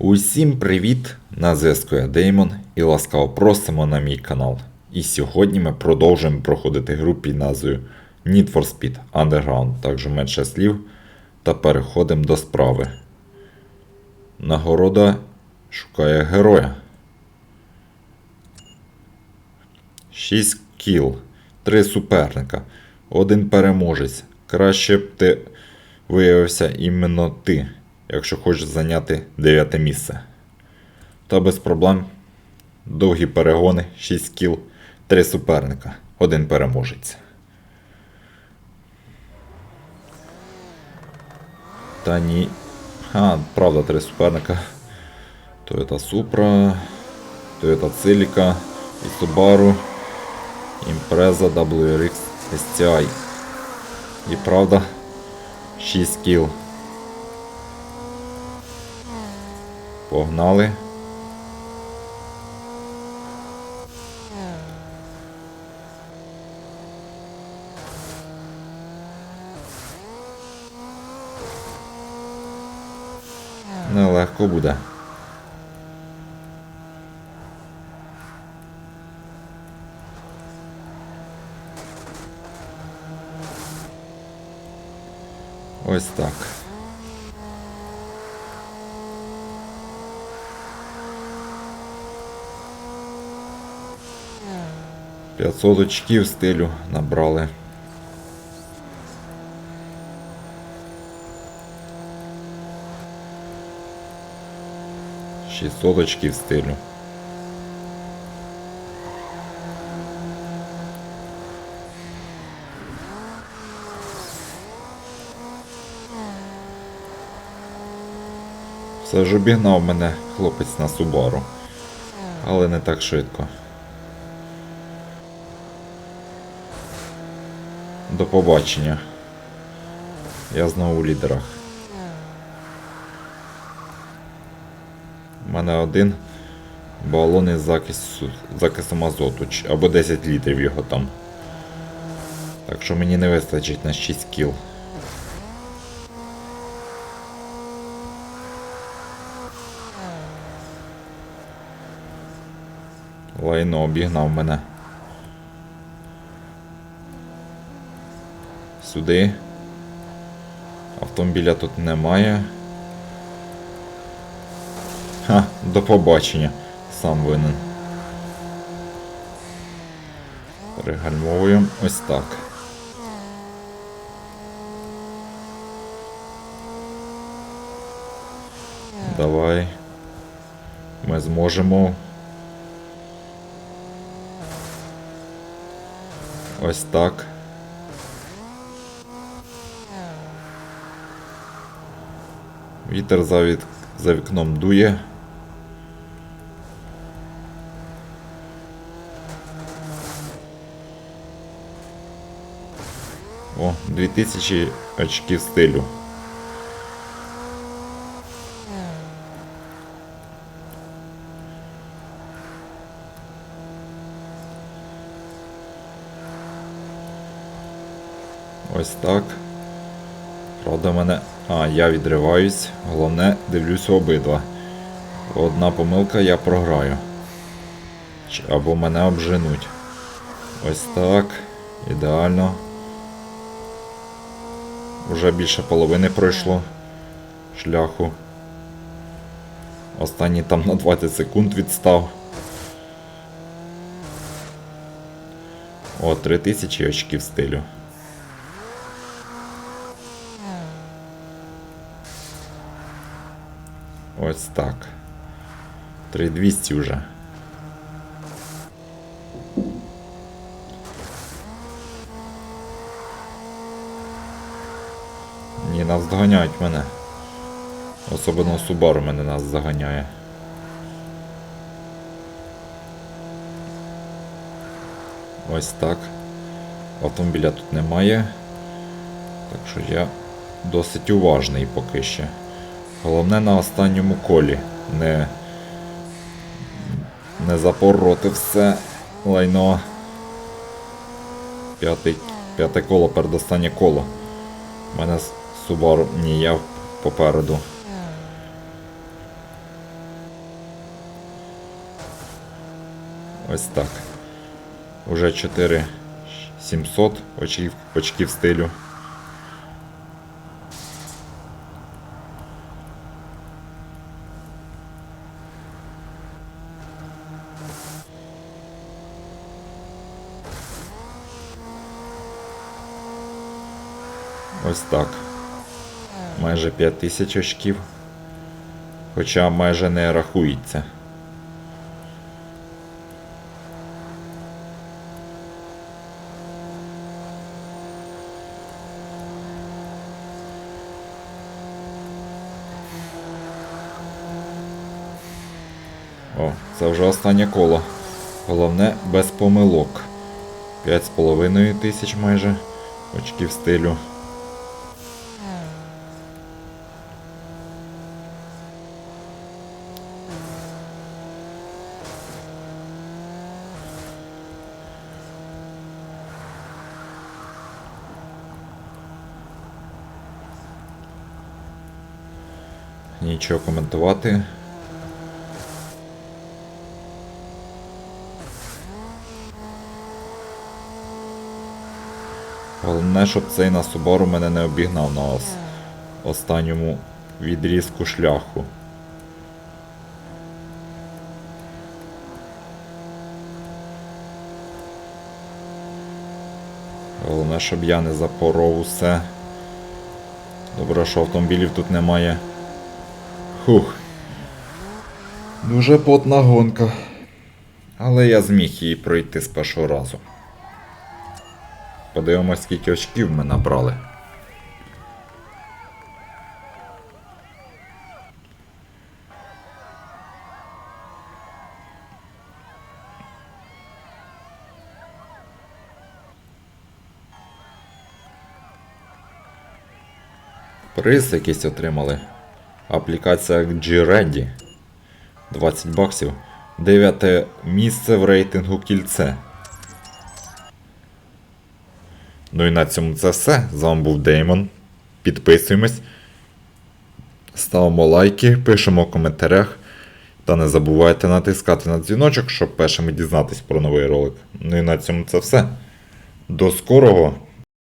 Усім привіт! На зв'язку я Деймон і ласкаво просимо на мій канал. І сьогодні ми продовжуємо проходити гру під назвою Need for Speed Underground, також менше слів, та переходимо до справи. Нагорода шукає героя. 6 кіл, 3 суперника, один переможець. Краще б ти виявився іменно ти, якщо хочеш зайняти 9 місце. Та без проблем. Довгі перегони, 6 кіл, 3 суперника, один переможець. Та ні. А, правда, три суперника. Toyota Supra, Toyota Celica і Subaru, Impreza WRX STI. І правда, 6 кіл. Погнали. Нелегко буде. Ось так. П'ятсот очків стилю набрали. Шістсот очків стилю. Все ж обігнав мене хлопець на Субару. Але не так швидко. До побачення. Я знову у лідерах. У мене один балон із закису, закисом азоту, або 10 літрів його там. Так що мені не вистачить на 6 кіл. Лайно обігнав мене. Сюди. Автомобіля тут немає. Ха, до побачення. Сам винен. Перегальмовуємо ось так. Давай. Ми зможемо. Ось так. Вітер за, від... за вікном дує. О, 2000 очків стилю. Ось так. Правда, мене. А, я відриваюсь. Головне, дивлюся обидва. Одна помилка я програю. Або мене обженуть. Ось так. Ідеально. Уже більше половини пройшло шляху. Останній там на 20 секунд відстав. О, 3000 очків стилю. Ось так. 3200 вже. Ні, нас доганяють мене. Особливо Subaru мене нас заганяє. Ось так. Автомобіля тут немає. Так що я досить уважний поки ще. Головне на останньому колі. Не не запороти все лайно. П'яте п'яте коло, передостаннє коло. У мене Subaru ні, я попереду. Ось так. Уже 4700 очків, очків стилю. Ось так. Майже 5000 очків. Хоча майже не рахується. О, це вже останнє коло. Головне без помилок. 5,5 тисяч майже очків стилю. Нічого коментувати. Головне, щоб цей на Subaru мене не обігнав на ос- останньому відрізку шляху. Головне, щоб я не запоров усе. Добре, що автомобілів тут немає. Хух. Дуже потна гонка. Але я зміг її пройти з першого разу. Подивимось, скільки очків ми набрали. Приз якийсь отримали. Аплікація G-Ready. 20 баксів. Дев'яте місце в рейтингу кільце. Ну і на цьому це все. З вами був Деймон. Підписуємось. Ставимо лайки, пишемо в коментарях. Та не забувайте натискати на дзвіночок, щоб першими дізнатись про новий ролик. Ну і на цьому це все. До скорого!